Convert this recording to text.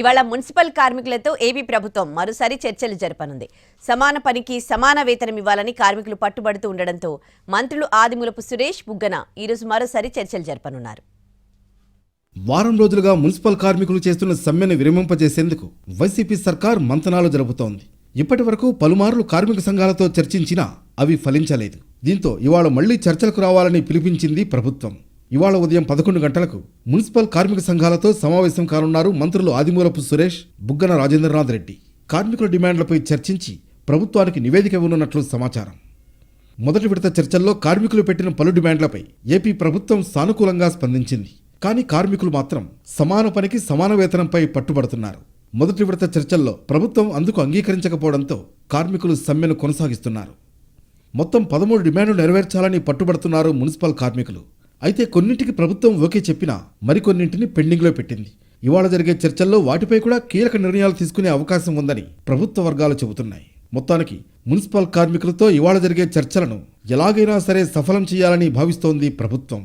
ఇవాళ మున్సిపల్ కార్మికులతో ఏపీ ప్రభుత్వం మరోసారి చర్చలు జరపనుంది. సమాన పనికి సమాన వేతనం ఇవ్వాలని కార్మికులు పట్టుబడుతూ ఉండడంతో మంత్రులు ఆదిమూలపు సురేష్ బుగ్గన ఈరోజు మరోసారి చర్చలు జరపనున్నారు. వారం రోజులుగా మున్సిపల్ కార్మికులు చేస్తున్న సమ్మెను విరమింపజేసేందుకు వైసీపీ సర్కార్ మంతనాలు జరుపుతోంది. ఇప్పటి వరకు పలుమార్లు కార్మిక సంఘాలతో చర్చించినా అవి ఫలించలేదు. దీంతో ఇవాళ మళ్ళీ చర్చలకు రావాలని పిలిపించింది ప్రభుత్వం. ఇవాళ ఉదయం పదకొండు గంటలకు మున్సిపల్ కార్మిక సంఘాలతో సమావేశం కానున్నారు మంత్రులు ఆదిమూలపు సురేష్ బుగ్గన రాజేంద్రనాథ్ రెడ్డి. కార్మికుల డిమాండ్లపై చర్చించి ప్రభుత్వానికి నివేదిక ఇవ్వనున్నట్లు సమాచారం. మొదటి విడత చర్చల్లో కార్మికులు పెట్టిన పలు డిమాండ్లపై ఏపీ ప్రభుత్వం సానుకూలంగా స్పందించింది. కానీ కార్మికులు మాత్రం సమాన పనికి సమాన వేతనంపై పట్టుబడుతున్నారు. మొదటి విడత చర్చల్లో ప్రభుత్వం అందుకు అంగీకరించకపోవడంతో కార్మికులు సమ్మెను కొనసాగిస్తున్నారు. మొత్తం పదమూడు డిమాండ్లు నెరవేర్చాలని పట్టుబడుతున్నారు మున్సిపల్ కార్మికులు. అయితే కొన్నింటికి ప్రభుత్వం ఓకే చెప్పినా మరికొన్నింటిని పెండింగ్లో పెట్టింది. ఇవాళ జరిగే చర్చల్లో వాటిపై కూడా కీలక నిర్ణయాలు తీసుకునే అవకాశం ఉందని ప్రభుత్వ వర్గాలు చెబుతున్నాయి. మొత్తానికి మున్సిపల్ కార్మికులతో ఇవాళ జరిగే చర్చలను ఎలాగైనా సరే సఫలం చేయాలని భావిస్తోంది ప్రభుత్వం.